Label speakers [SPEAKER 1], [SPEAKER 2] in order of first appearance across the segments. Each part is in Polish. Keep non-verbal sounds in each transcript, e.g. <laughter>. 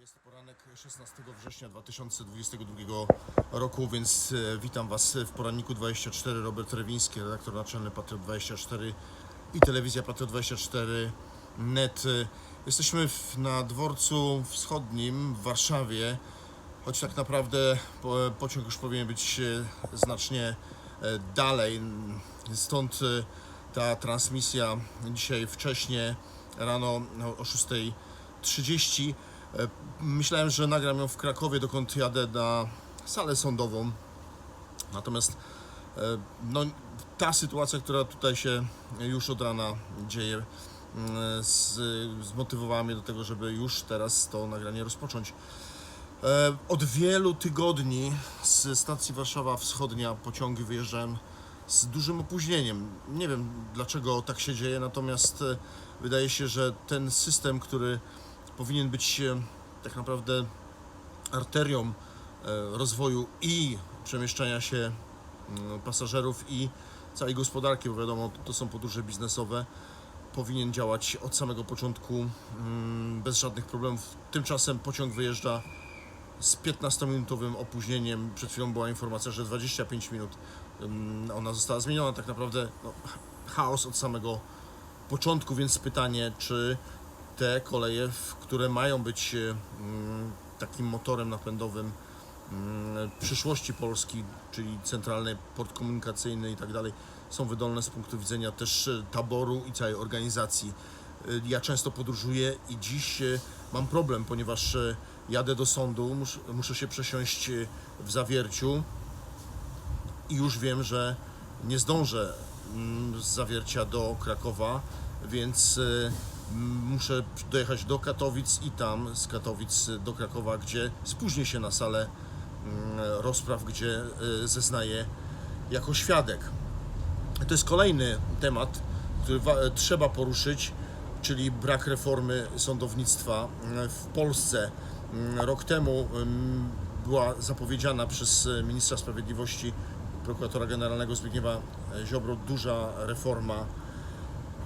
[SPEAKER 1] Jest poranek 16 września 2022 roku, więc e, witam Was w poranniku 24. Robert Rewiński, redaktor naczelny Patriot 24 i telewizja Patriot 24 net. E, Jesteśmy w, na dworcu wschodnim w Warszawie, choć tak naprawdę po, pociąg już powinien być e, znacznie e, dalej. Stąd e, ta transmisja dzisiaj wcześnie rano no, o 6.30. E, Myślałem, że nagram ją w Krakowie, dokąd jadę na salę sądową. Natomiast e, no, ta sytuacja, która tutaj się już od rana dzieje, mm, z, zmotywowała mnie do tego, żeby już teraz to nagranie rozpocząć. E, Od wielu tygodni z stacji Warszawa Wschodnia pociągi wyjeżdżają z dużym opóźnieniem. Nie wiem dlaczego tak się dzieje, natomiast wydaje się, że ten system, który powinien być tak naprawdę arterią e, rozwoju i przemieszczania się mm, pasażerów i całej gospodarki, bo wiadomo, to są podróże biznesowe, powinien działać od samego początku mm, bez żadnych problemów. Tymczasem pociąg wyjeżdża z 15-minutowym opóźnieniem. Przed chwilą była informacja, że 25 minut ym, ona została zmieniona. Tak naprawdę no, chaos od samego początku, więc pytanie, czy te koleje, które mają być e, mm, takim motorem napędowym mm, przyszłości Polski, czyli centralny port komunikacyjny i tak dalej, są wydolne z punktu widzenia też e, taboru i całej organizacji. E, Ja często podróżuję i dziś mam problem, ponieważ jadę do sądu, mus, muszę się przesiąść w zawierciu i już wiem, że nie zdążę mm, z zawiercia do Krakowa, więc muszę dojechać do Katowic i tam z Katowic do Krakowa, gdzie spóźnię się na salę mm, rozpraw, gdzie e, zeznaję jako świadek. To jest kolejny temat, który trzeba poruszyć, czyli brak reformy sądownictwa mm, w Polsce. Mm, Rok temu była zapowiedziana przez e, ministra sprawiedliwości, prokuratora generalnego Zbigniewa e, Ziobro duża reforma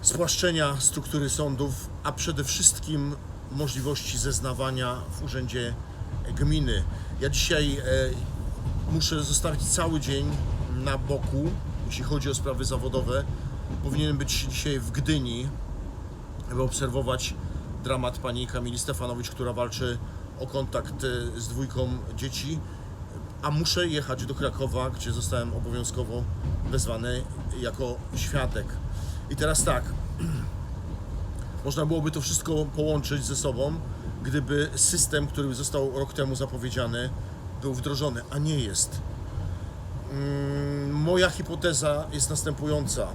[SPEAKER 1] spłaszczenia struktury sądów, a przede wszystkim możliwości zeznawania w urzędzie gminy. Ja dzisiaj e, muszę zostawić cały dzień na boku, jeśli chodzi o sprawy zawodowe. Powinienem być dzisiaj w Gdyni, aby obserwować dramat pani Kamili Stefanowicz, która walczy o kontakt e, z dwójką dzieci, a muszę jechać do Krakowa, gdzie zostałem obowiązkowo wezwany jako świadek. I teraz tak, <clears throat> można byłoby to wszystko połączyć ze sobą, gdyby system, który został rok temu zapowiedziany, był wdrożony, a nie jest. Mm, Moja hipoteza jest następująca.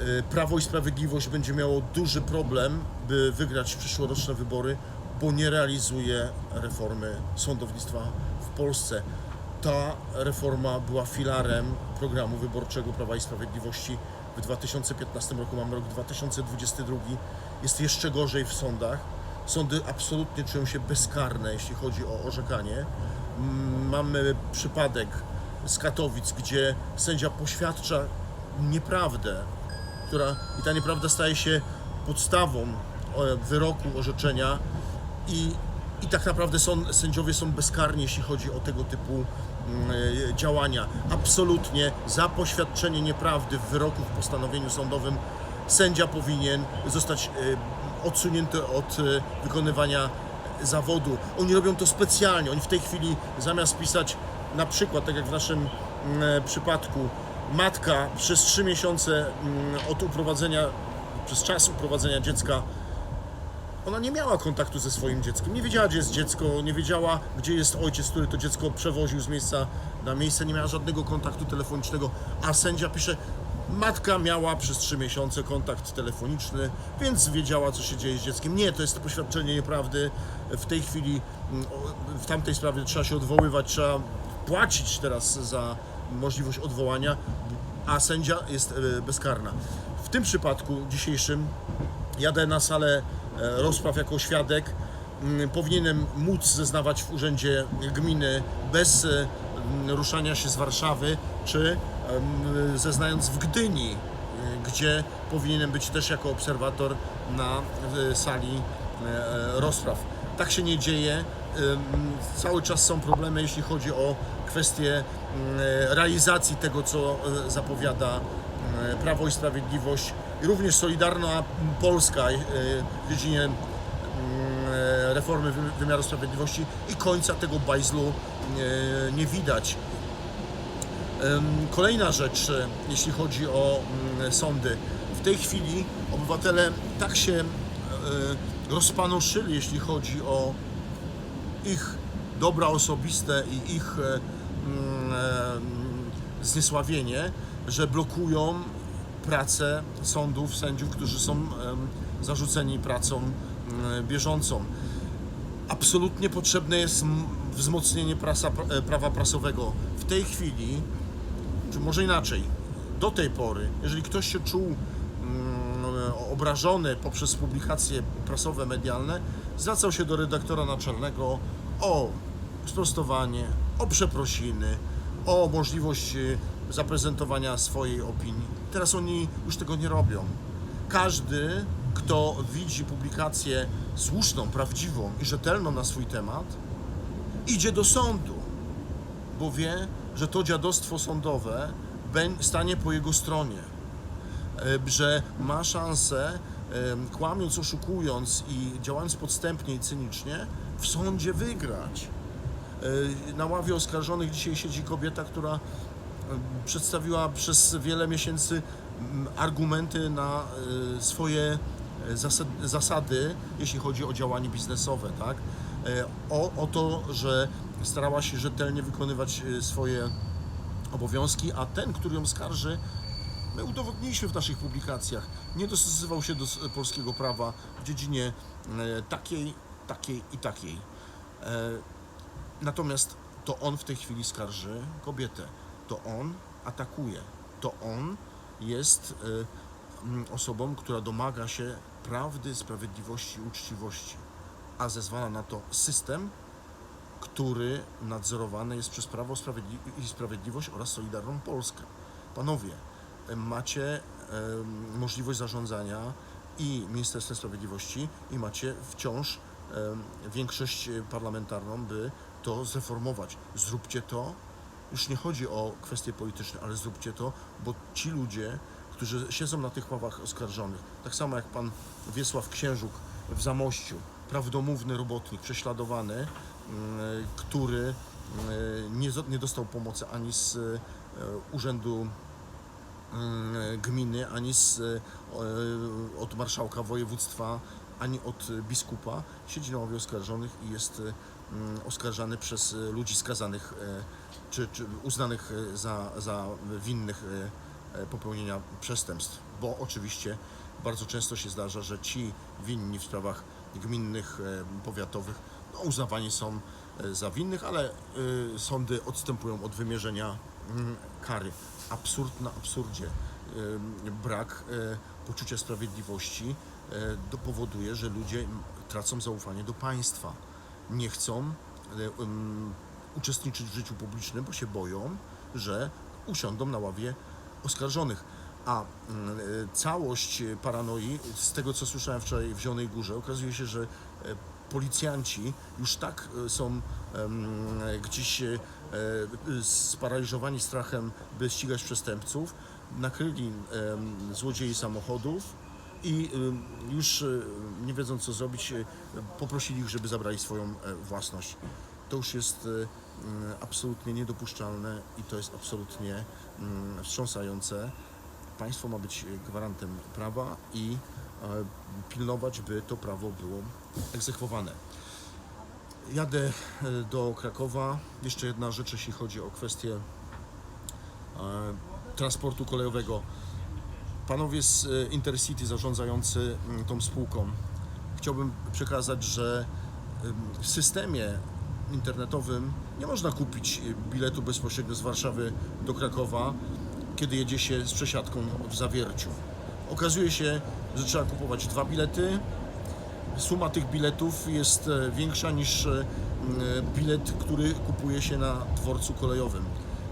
[SPEAKER 1] Y, Prawo i Sprawiedliwość będzie miało duży problem, by wygrać przyszłoroczne wybory, bo nie realizuje reformy sądownictwa w Polsce. Ta reforma była filarem programu wyborczego Prawa i Sprawiedliwości w 2015 roku. Mamy rok 2022. Jest jeszcze gorzej w sądach. Sądy absolutnie czują się bezkarne, jeśli chodzi o orzekanie. Mm, Mamy przypadek z Katowic, gdzie sędzia poświadcza nieprawdę, która i ta nieprawda staje się podstawą e, wyroku, orzeczenia i, i tak naprawdę są, sędziowie są bezkarni, jeśli chodzi o tego typu działania. Absolutnie za poświadczenie nieprawdy w wyroku, w postanowieniu sądowym sędzia powinien zostać e, odsunięty od e, wykonywania zawodu. Oni robią to specjalnie. Oni w tej chwili zamiast pisać na przykład, tak jak w naszym mm, e, przypadku, matka przez trzy miesiące mm, od uprowadzenia, przez czas uprowadzenia dziecka, ona nie miała kontaktu ze swoim dzieckiem. Nie wiedziała, gdzie jest dziecko, nie wiedziała, gdzie jest ojciec, który to dziecko przewoził z miejsca na miejsce, nie miała żadnego kontaktu telefonicznego, a sędzia pisze, matka miała przez trzy miesiące kontakt telefoniczny, więc wiedziała, co się dzieje z dzieckiem. Nie, to jest poświadczenie nieprawdy. W tej chwili, mm, w tamtej sprawie trzeba się odwoływać, trzeba płacić teraz za możliwość odwołania, a sędzia jest e, bezkarna. W tym przypadku dzisiejszym jadę na salę rozpraw jako świadek. Mm, Powinienem móc zeznawać w urzędzie gminy bez e, ruszania się z Warszawy, czy zeznając w Gdyni, e, gdzie powinienem być też jako obserwator na e, sali e, rozpraw. Tak się nie dzieje. Cały czas są problemy, jeśli chodzi o kwestię realizacji tego, co e, zapowiada Prawo i Sprawiedliwość również Solidarna Polska e, w dziedzinie mm, reformy wy- wymiaru sprawiedliwości i końca tego bajzlu e, nie widać. Kolejna rzecz, e, jeśli chodzi o mm, sądy. W tej chwili obywatele tak się e, rozpanoszyli, jeśli chodzi o ich dobra osobiste i ich e, mm, e, zniesławienie, że blokują pracę sądów, sędziów, którzy są zarzuceni pracą bieżącą. Absolutnie potrzebne jest wzmocnienie prasa, e, prawa prasowego. W tej chwili czy może inaczej, do tej pory, jeżeli ktoś się czuł obrażony poprzez publikacje prasowe, medialne, zwracał się do redaktora naczelnego o sprostowanie, o przeprosiny, o możliwość y, zaprezentowania swojej opinii. Teraz oni już tego nie robią. Każdy, kto widzi publikację słuszną, prawdziwą i rzetelną na swój temat, idzie do sądu bo wie, że to dziadostwo sądowe stanie po jego stronie, E, że ma szansę, em, kłamiąc, oszukując i działając podstępnie i cynicznie, w sądzie wygrać. E, Na ławie oskarżonych dzisiaj siedzi kobieta, która przedstawiła przez wiele miesięcy m, argumenty na e, swoje e, zasad, zasady, jeśli chodzi o działanie biznesowe, tak? E, O, o to, że starała się rzetelnie wykonywać e, swoje obowiązki, a ten, który ją skarży, my udowodniliśmy w naszych publikacjach, nie dostosowywał się do polskiego prawa w dziedzinie takiej, takiej i takiej. Natomiast to on w tej chwili skarży kobietę. To on atakuje. To on jest e, mm, osobą, która domaga się prawdy, sprawiedliwości uczciwości. A zezwala na to system, który nadzorowany jest przez Prawo i Sprawiedliwość oraz Solidarną Polskę. Panowie, e, macie em, możliwość zarządzania i Ministerstwem Sprawiedliwości i macie wciąż większość parlamentarną, by to zreformować. Zróbcie to. Już nie chodzi o kwestie polityczne, ale zróbcie to, bo ci ludzie, którzy siedzą na tych ławach oskarżonych, tak samo jak pan Wiesław Księżuk w Zamościu, prawdomówny robotnik, prześladowany, mm, który mm, nie, dostał pomocy ani z e, urzędu mm, gminy, ani z, e, od marszałka województwa, ani od biskupa. Siedzi na ławie oskarżonych i jest oskarżany przez e, ludzi skazanych e, czy, czy uznanych e, za, za winnych popełnienia przestępstw. Bo oczywiście bardzo często się zdarza, że ci winni w sprawach gminnych, powiatowych no, uznawani są za winnych, ale sądy odstępują od wymierzenia mm, kary. Absurd na absurdzie. Brak poczucia sprawiedliwości powoduje, że ludzie tracą zaufanie do państwa. Nie chcą e, uczestniczyć w życiu publicznym, bo się boją, że usiądą na ławie oskarżonych. A mm, e, całość paranoi, z tego co słyszałem wczoraj w Zielonej Górze, okazuje się, że e, policjanci już tak są gdzieś sparaliżowani strachem, by ścigać przestępców, nakryli złodziei samochodów i em, już e, nie wiedząc co zrobić, e, poprosili ich, żeby zabrali swoją e, własność. To już jest absolutnie niedopuszczalne i to jest absolutnie mm, wstrząsające. Państwo ma być gwarantem prawa i e, pilnować, by to prawo było egzekwowane. Jadę e, do Krakowa. Jeszcze jedna rzecz, jeśli chodzi o kwestię transportu kolejowego. Panowie z e, Intercity zarządzający mm, tą spółką, chciałbym przekazać, że w systemie internetowym nie można kupić e, biletu bezpośrednio z Warszawy do Krakowa, kiedy jedzie się z przesiadką w Zawierciu. Okazuje się, że trzeba kupować dwa bilety. Suma tych biletów jest e, większa niż bilet, który kupuje się na dworcu kolejowym.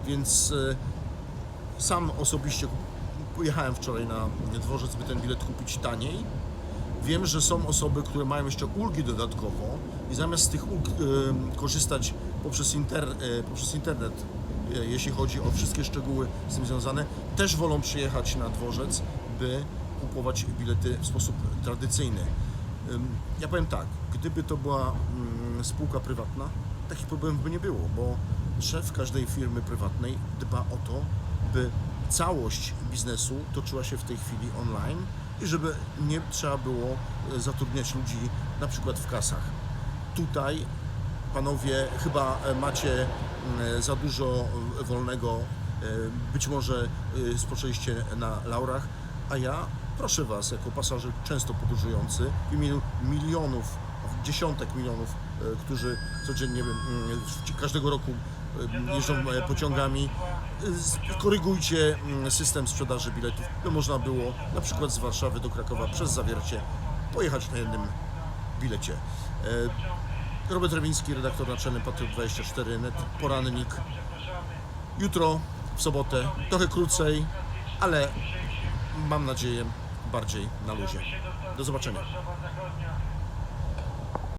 [SPEAKER 1] Więc sam osobiście pojechałem wczoraj na dworzec, by ten bilet kupić taniej. Wiem, że są osoby, które mają jeszcze ulgi dodatkowo, i zamiast z tych ulg e, korzystać poprzez, inter, e, poprzez internet, e, jeśli chodzi o wszystkie szczegóły z tym związane, też wolą przyjechać na dworzec, by kupować bilety w sposób tradycyjny. Ja powiem tak, gdyby to była mm, spółka prywatna, takich problemów by nie było, bo szef każdej firmy prywatnej dba o to, by całość biznesu toczyła się w tej chwili online i żeby nie trzeba było e, zatrudniać ludzi na przykład w kasach. Tutaj panowie chyba e, macie mm, za dużo e, wolnego, e, być może e, spoczęliście na laurach, a ja proszę Was, jako pasażer często podróżujący, w imieniu milionów, dziesiątek milionów, e, którzy codziennie, mm, każdego roku e, jeżdżą e, pociągami, e, korygujcie mm, system sprzedaży biletów, by można było na przykład z Warszawy do Krakowa przez Zawiercie pojechać na jednym bilecie. E, Robert Rewiński, redaktor naczelny Patriot 24 net, porannik. Jutro, w sobotę, trochę krócej, ale mam nadzieję bardziej na luzie. Do zobaczenia.